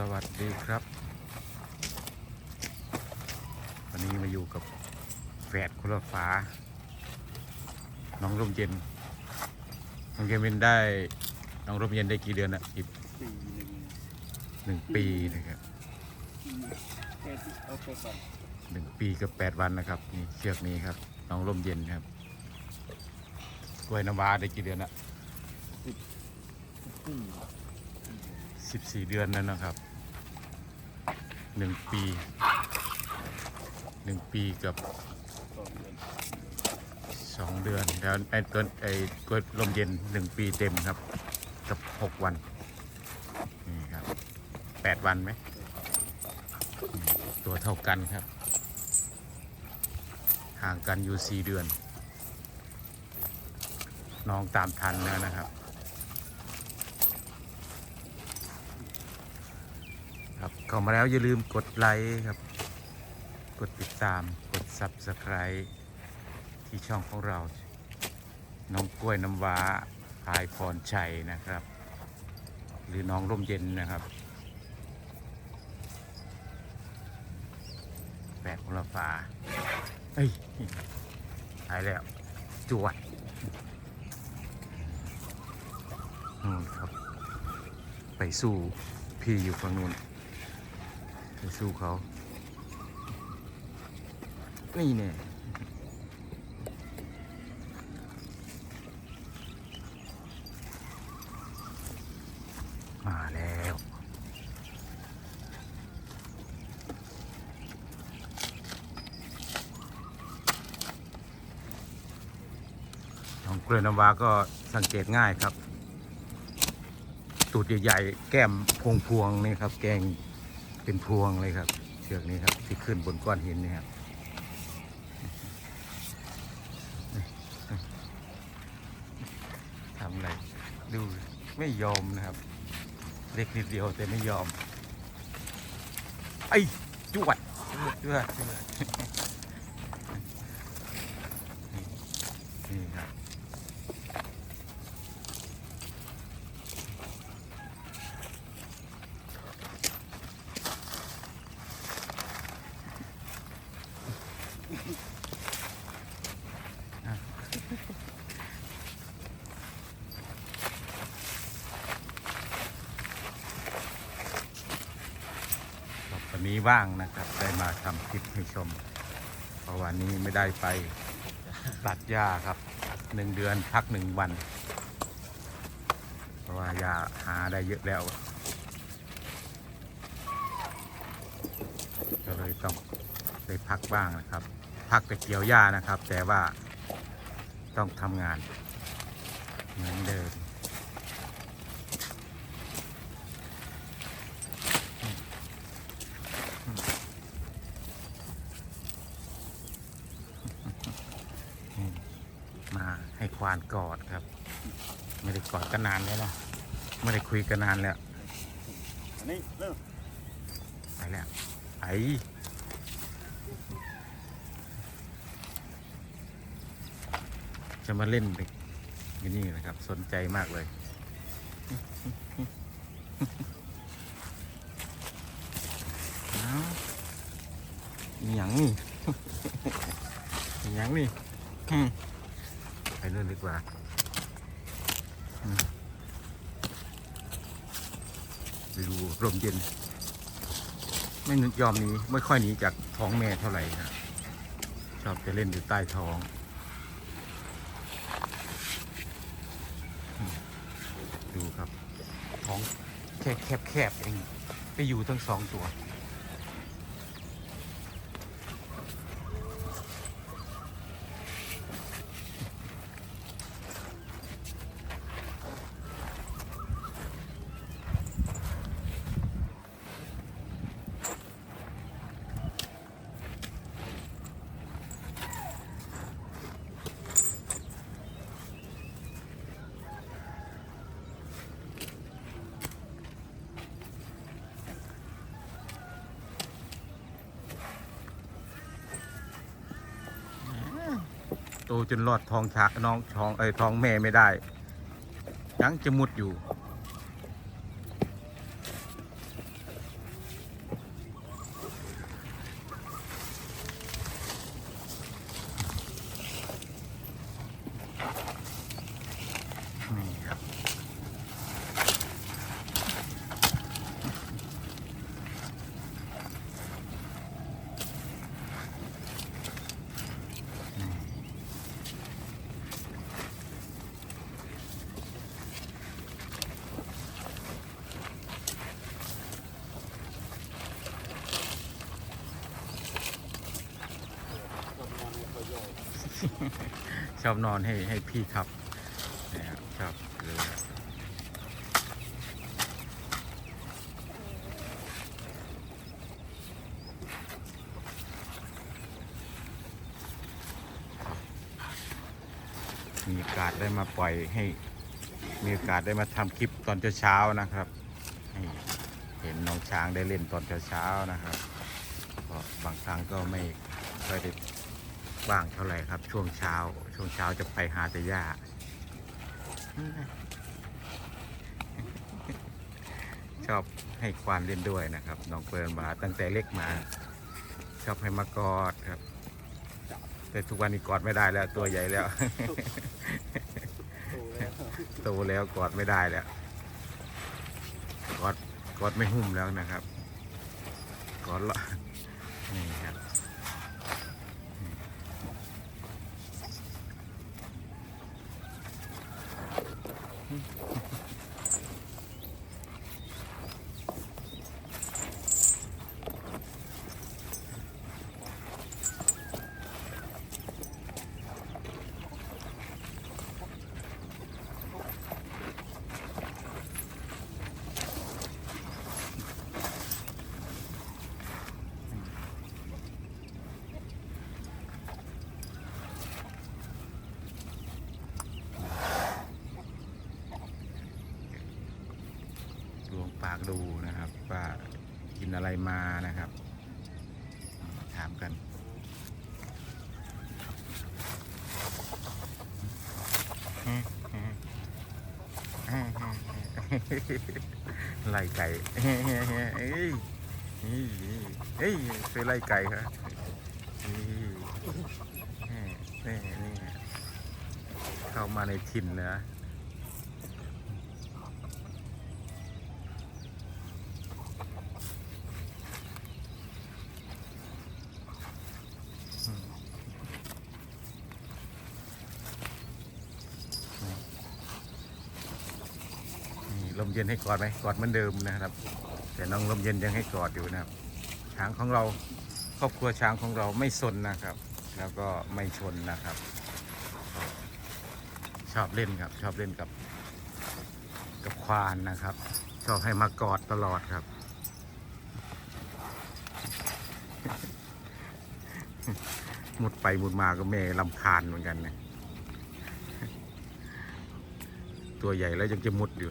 สวัสดีครับ วันนี้มาอยู่กับแฝดคนละฟ้าน้องร่มเย็น น้องเกมินได้ น้องร่มเย็นได้กี่เดือนอะอีกปีหนึ่งหนึ่งปีนะครับแค่ที่เอาไปก่อนหนึ่งปีกับแปดวันนะครับนี่เชือกนี้ครับ น้องร่มเย็นครับกล้วยน้ำว้าได้กี่เดือนอะปีสิบสี่เดือนนั่นนะครับ หนึ่งปีหนึ่งปีกับสองเดือนแล้วไอ้ตัวไอ้กล้วยลมเย็นหนึ่งปีเต็มครับ กับหกวันนี่ครับแปดวันไหมอืมตัวเท่ากันครับ ห่างกันอยู่สี่เดือน น้องตามทันแล้วนะครับ ครับ เข้ามาแล้วอย่าลืมกดไลค์ครับ กดติดตาม กด Subscribe ที่ช่องของเรา น้องกล้วยน้ำว้าพายพรชัยนะครับ หรือน้องร่มเย็นนะครับแปดพลฟ้าเอ้ยหายแล้ว จวดนู่นครับ ไปสู้พี่อยู่ฝั่งนู้น ไปสู้เขา นี่เนี่ยมาแล้วน้องเกล้วยน้ำว้าก็สังเกตง่ายครับ ตูดใหญ่ๆ แก้มพวงๆนี่ครับ แกง เป็นพวงเลยครับ เชือกนี้ครับที่ขึ้นบนก้อนหินนี่ครับทำอะไรดูไม่ยอมนะครับ เล็กนิดเดียวแต่ไม่ยอม ไอ้จวดจวดจวดนี่ครับ ครับ ว่างนะครับ ได้มาทำคลิปให้ชม เพราะวันนี้ไม่ได้ไปตัดหญ้าครับหนึ่งเดือนพักหนึ่งวัน เพราะว่าหญ้าหาได้เยอะแล้ว ก็เลยต้องได้พักบ้างนะครับ พักไปเกี่ยวหญ้านะครับ แต่ว่าต้องทำงานเหมือนเดิม มา ให้ควานกอดครับ ไม่ได้กอดกันนานแล้วนะไม่ได้คุยกันนานแล้วอันนี้เริ่มไปแล้วไอจะมาเล่นเด็กอยู่นี่นะครับ สนใจมากเลยเอาอหย่างนี่อหย่างนี่ อืมไปเล่นดีกว่าไปดูลมเย็น ไม่ยอมหนีไม่ค่อยหนีจากท้องแม่เท่าไหร่ครับชอบจะเล่นอยู่ใต้ท้องดูครับ ท้องแค่แคบแคบเอง ไปอยู่ทั้งสองตัว โต จนรอดท้องฉากน้องท้องไอ้ยท้องแม่ไม่ได้ ยังจะมุดอยู่ อบนอนให้ให้พี่ขับนะครับชอบเลยมีโอกาสได้มาปล่อยให้ มีโอกาสได้มาทำคลิปตอนเช้าๆนะครับให้เห็นน้องช้างได้เล่นตอนเช้าๆนะครับก็บางครั้งก็ไม่ค่อยได้ ว่างเท่าไหร่ครับ ช่วงเช้า ช่วงเช้าจะไปหาแต่หญ้าชอบให้ควานเล่นด้วยนะครับน้องเปิร์นมาตั้งแต่เล็กมา ชอบให้มากอดครับ แต่ทุกวันนี้กอดไม่ได้แล้ว ตัวใหญ่แล้วโตแล้วกอดไม่ได้แล้วกอดกอดไม่หุ้มแล้วนะครับกอดละนี่ครับ ลวงปากดูนะครับ ว่ากิน อะไรมานะครับ ถามกัน ไล่ไก่เอ้ยเอ้ยเอ้ยไปไล่ไก่ครับนี่นี่เข้ามาในถิ่นนะ นี่ ลมเย็นให้กอดไหมกอดเหมือนเดิมนะครับ แต่น้องลมเย็นยังให้กอดอยู่นะครับ ช้างของเราครอบครัวช้างของเราไม่สนนะครับ แล้วก็ไม่ชนนะครับ ชอบเล่นครับ ชอบเล่นกับ กับควานนะครับ ชอบให้มากอดตลอดครับมุดไปมุดมาก็แม่ลำคาญเหมือนกันนี่ยตัวใหญ่แล้วยังจะมุดอยู่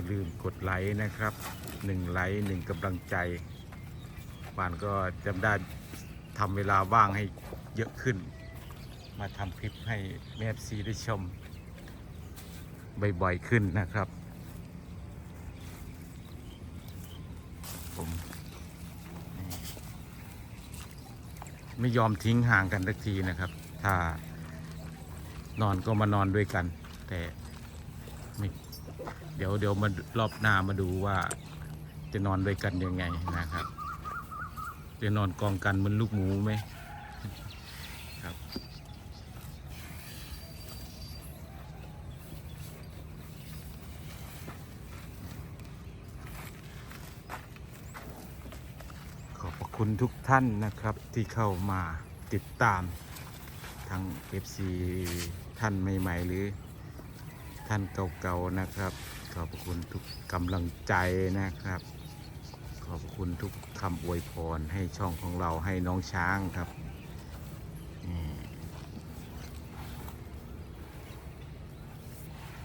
อย่าลืมกดไลค์นะครับหนึ่งไลค์หนึ่งกำลังใจป่านก็จำได้ทำเวลาว่างให้เยอะขึ้น มาทำคลิปให้แมฟซีได้ชม บ่อยๆขึ้นนะครับ ผมไม่ยอมทิ้งห่างกันสักทีนะครับ ถ้านอนก็มานอนด้วยกัน แต่ไม่ เดี๋ยวเดี๋ยวมารอบหน้ามาดูว่าจะนอนด้วยกันยังไงนะครับ จะนอนกองกันเหมันลูกหมูไหมครับขอบคุณทุกท่านนะครับที่เข้ามาติดตามทั้ง FC ท่านใหม่ ๆ หรือท่านเก่าๆนะครับ ขอบคุณทุกกำลังใจนะครับ ขอบคุณทุกคำอวยพรให้ช่องของเราให้น้องช้างครับนี่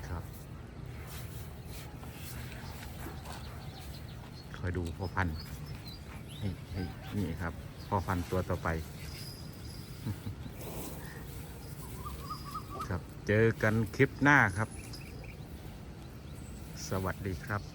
ครับคอยดูพ่อพันธุ์ให้ให้นี่ครับพ่อพันธุ์ตัวต่อไป ครับเจอกันคลิปหน้าครับ สวัสดีครับ